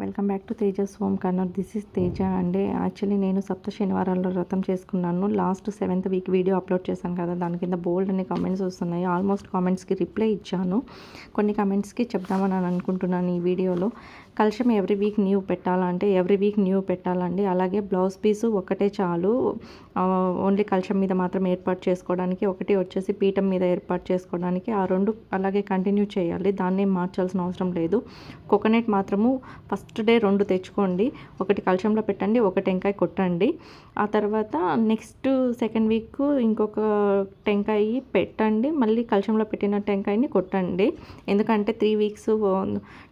Welcome back to Tejas home corner this is Teja అండి actually నేను సప్త శనివారాల్లో వ్రతం చేసుకున్నాను. Last seventh week video upload చేశాను కదా దాని కింద బోల్డ్ అనే కామెంట్స్ వస్తున్నాయి. ఆల్మోస్ట్ కామెంట్స్కి రిప్లై ఇచ్చాను. కొన్ని కామెంట్స్కి చెప్దామని అనుకుంటున్నాను ఈ వీడియోలో కలిషం ఎవ్రీ వీక్ న్యూ పెట్టాలంటే ఎవ్రీ వీక్ న్యూ పెట్టాలండి. అలాగే బ్లౌజ్ పీసు ఒకటే చాలు. ఓన్లీ కలిషం మీద మాత్రం ఏర్పాటు చేసుకోవడానికి ఒకటి వచ్చేసి పీఠం మీద ఏర్పాటు చేసుకోవడానికి ఆ రెండు అలాగే కంటిన్యూ చేయాలి. దాన్ని మార్చాల్సిన అవసరం లేదు. కోకోనట్ మాత్రము ఫస్ట్ ఫస్ట్ డే రెండు తెచ్చుకోండి. ఒకటి కలశంలో పెట్టండి ఒక టెంకాయ కొట్టండి. ఆ తర్వాత నెక్స్ట్ సెకండ్ వీక్ ఇంకొక టెంకాయ పెట్టండి. మళ్ళీ కలశంలో పెట్టిన టెంకాయని కొట్టండి. ఎందుకంటే త్రీ వీక్స్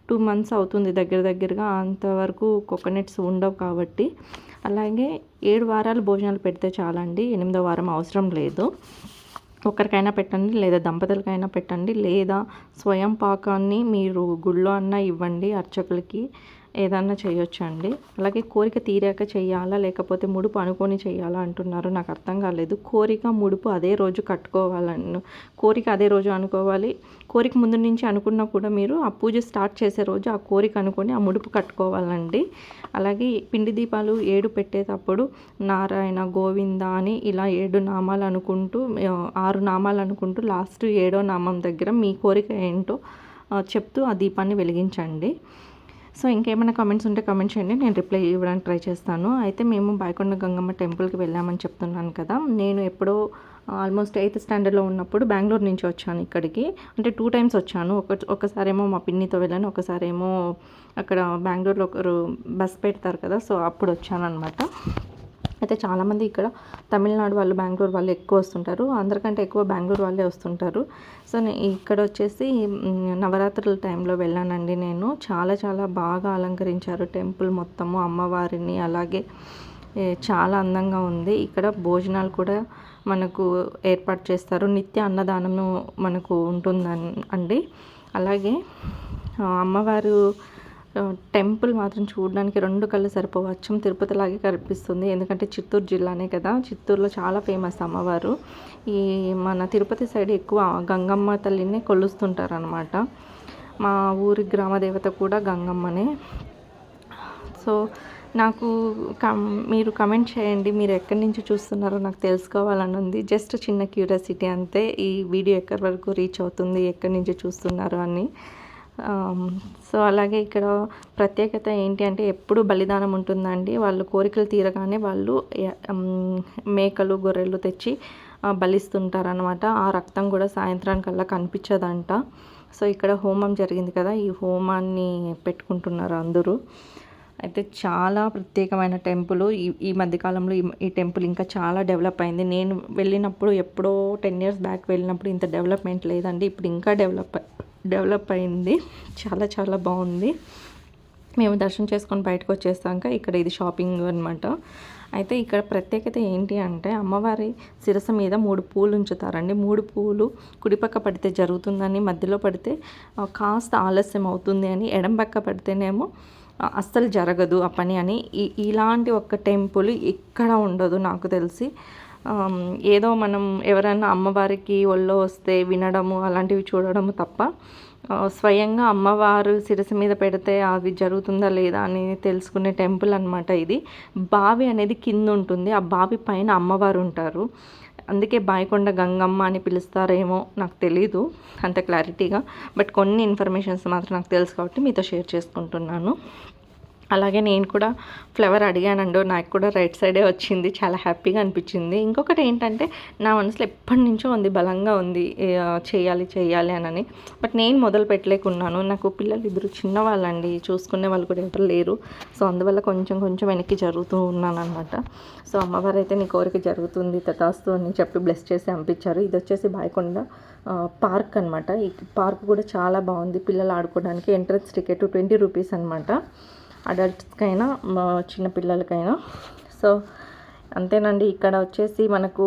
టూ మంత్స్ అవుతుంది దగ్గర దగ్గరగా. అంతవరకు కోకోనట్స్ ఉండవు కాబట్టి. అలాగే ఏడు వారాలు భోజనాలు పెడితే చాలండి. ఎనిమిదో వారం అవసరం లేదు. ఒకరికైనా పెట్టండి లేదా దంపతులకైనా పెట్టండి లేదా స్వయం పాకాన్ని మీరు గుళ్ళో అన్నా ఇవ్వండి అర్చకులకి. ఏదన్నా చేయొచ్చండి. అలాగే కోరిక తీరాక చేయాలా లేకపోతే ముడుపు అనుకొని చేయాలా అంటున్నారు. నాకు అర్థం కాలేదు. కోరిక ముడుపు అదే రోజు కట్టుకోవాలను కోరిక అదే రోజు అనుకోవాలి. కోరిక ముందు నుంచి అనుకున్నా కూడా మీరు ఆ పూజ స్టార్ట్ చేసే రోజు ఆ కోరిక అనుకొని ఆ ముడుపు కట్టుకోవాలండి. అలాగే పిండి దీపాలు ఏడు పెట్టేటప్పుడు నారాయణ గోవింద అని ఇలా ఏడు నామాలు అనుకుంటూ ఆరు నామాలు అనుకుంటూ లాస్ట్ ఏడో నామం దగ్గర మీ కోరిక ఏంటో చెప్తూ ఆ దీపాన్ని వెలిగించండి. సో ఇంకేమైనా కామెంట్స్ ఉంటే కామెంట్ చేయండి. నేను రిప్లై ఇవ్వడానికి ట్రై చేస్తాను. అయితే మేము బాయకొండ గంగమ్మ టెంపుల్కి వెళ్ళామని చెప్తున్నాను కదా. నేను ఎప్పుడో ఆల్మోస్ట్ ఎయిత్ స్టాండర్డ్లో ఉన్నప్పుడు బెంగళూరు నుంచి వచ్చాను ఇక్కడికి. అంటే టూ టైమ్స్ వచ్చాను. ఒక ఒకసారేమో మా పిన్నితో వెళ్ళాను ఒకసారేమో అక్కడ బెంగళూరులో ఒకరు బస్ పెడతారు కదా. సో అప్పుడు వచ్చాను అనమాట అయితే చాలామంది ఇక్కడ తమిళనాడు వాళ్ళు బెంగళూరు వాళ్ళు ఎక్కువ వస్తుంటారు. అందరికంటే ఎక్కువ బెంగళూరు వాళ్ళే వస్తుంటారు. సో నేను ఇక్కడ వచ్చేసి నవరాత్రుల టైంలో వెళ్ళానండి నేను. చాలా చాలా బాగా అలంకరించారు టెంపుల్ మొత్తము అమ్మవారిని. అలాగే చాలా అందంగా ఉంది. ఇక్కడ భోజనాలు కూడా మనకు ఏర్పాటు చేస్తారు. నిత్య అన్నదానము మనకు ఉంటుందని అండి. అలాగే అమ్మవారు టెంపుల్ మాత్రం చూడడానికి రెండు కళ్ళు సరిపోవు. అచ్చం తిరుపతిలాగే కనిపిస్తుంది. ఎందుకంటే చిత్తూరు జిల్లానే కదా. చిత్తూరులో చాలా ఫేమస్ అమ్మవారు. ఈ మన తిరుపతి సైడ్ ఎక్కువ గంగమ్మ తల్లిని కొలుస్తుంటారు అనమాట మా ఊరి గ్రామ దేవత కూడా గంగమ్మనే. సో నాకు కం మీరు కమెంట్ చేయండి. మీరు ఎక్కడి నుంచి చూస్తున్నారో నాకు తెలుసుకోవాలని ఉంది. జస్ట్ చిన్న క్యూరియాసిటీ అంతే. ఈ వీడియో ఎక్కడి వరకు రీచ్ అవుతుంది ఎక్కడి నుంచి చూస్తున్నారు అని. సో అలాగే ఇక్కడ ప్రత్యేకత ఏంటి అంటే ఎప్పుడు బలిదానం ఉంటుందండి. వాళ్ళు కోరికలు తీరగానే వాళ్ళు మేకలు గొర్రెలు తెచ్చి బలిస్తుంటారనమాట ఆ రక్తం కూడా సాయంత్రానికల్లా కనిపించదంట. సో ఇక్కడ హోమం జరిగింది కదా ఈ హోమాన్ని పెట్టుకుంటున్నారు అందరూ. అయితే చాలా ప్రత్యేకమైన టెంపుల్. ఈ ఈ మధ్యకాలంలో ఈ ఈ టెంపుల్ ఇంకా చాలా డెవలప్ అయింది. నేను వెళ్ళినప్పుడు ఎప్పుడో టెన్ ఇయర్స్ బ్యాక్ వెళ్ళినప్పుడు ఇంత డెవలప్మెంట్ లేదండి. ఇప్పుడు ఇంకా డెవలప్ డెవలప్ అయింది. చాలా చాలా బాగుంది. మేము దర్శనం చేసుకొని బయటకు వచ్చేసాక ఇక్కడ ఇది షాపింగ్ అనమాట అయితే ఇక్కడ ప్రత్యేకత ఏంటి అంటే అమ్మవారి శిరస మీద మూడు పూలు ఉంచుతారండి. మూడు పూలు కుడిపక్క పడితే జరుగుతుందని మధ్యలో పడితే కాస్త ఆలస్యం అవుతుంది అని ఎడం పక్క పడితేనేమో అస్సలు జరగదు ఆ పని అని. ఇలాంటి ఒక టెంపుల్ ఎక్కడ ఉండదు నాకు తెలిసి. ఏదో మనం ఎవరైనా అమ్మవారికి ఒళ్ళో వస్తే వినడము అలాంటివి చూడడము తప్ప స్వయంగా అమ్మవారు శిరసు మీద పెడితే అది జరుగుతుందా లేదా అని తెలుసుకునే టెంపుల్ అనమాట ఇది. బావి అనేది కింద ఉంటుంది. ఆ బావి పైన అమ్మవారు ఉంటారు. అందుకే బాయికొండ గంగమ్మ అని పిలుస్తారేమో నాకు తెలీదు అంత క్లారిటీగా. బట్ కొన్ని ఇన్ఫర్మేషన్స్ మాత్రం నాకు తెలుసు కాబట్టి మీతో షేర్ చేసుకుంటున్నాను. అలాగే నేను కూడా ఫ్లవర్ అడిగానండు నాకు కూడా రైట్ సైడే వచ్చింది చాలా హ్యాపీగా అనిపించింది. ఇంకొకటి ఏంటంటే నా మనసులో ఎప్పటి నుంచో ఉంది బలంగా ఉంది చేయాలి చేయాలి అని బట్ నేను మొదలు పెట్టలేకున్నాను. నాకు పిల్లలు ఇద్దరు చిన్నవాళ్ళండి చూసుకునే వాళ్ళు కూడా ఎవరు లేరు. సో అందువల్ల కొంచెం కొంచెం వెనక్కి జరుగుతూ ఉన్నాను అనమాట సో అమ్మవారు అయితే నీ కోరిక జరుగుతుంది తథాస్తు అని చెప్పి బ్లెస్ చేసి పంపించారు ఇది వచ్చేసి బాయకొండ పార్క్ అనమాట ఈ పార్క్ కూడా చాలా బాగుంది పిల్లలు ఆడుకోవడానికి. ఎంట్రన్స్ టికెట్ ట్వంటీ రూపీస్ అనమాట అడల్ట్స్కైనా చిన్నపిల్లలకైనా సో అంతేనండి. ఇక్కడ వచ్చేసి మనకు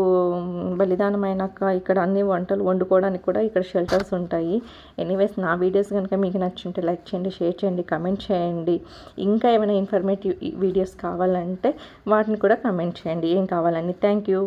బలిదానం అయినాక ఇక్కడ అన్ని వంటలు వండుకోవడానికి కూడా ఇక్కడ షెల్టర్స్ ఉంటాయి. ఎనీవేస్ నా వీడియోస్ కనుక మీకు నచ్చుంటే లైక్ చేయండి షేర్ చేయండి కమెంట్ చేయండి. ఇంకా ఏమైనా ఇన్ఫర్మేటివ్ వీడియోస్ కావాలంటే వాటిని కూడా కమెంట్ చేయండి. ఏం కావాలని థ్యాంక్ యూ.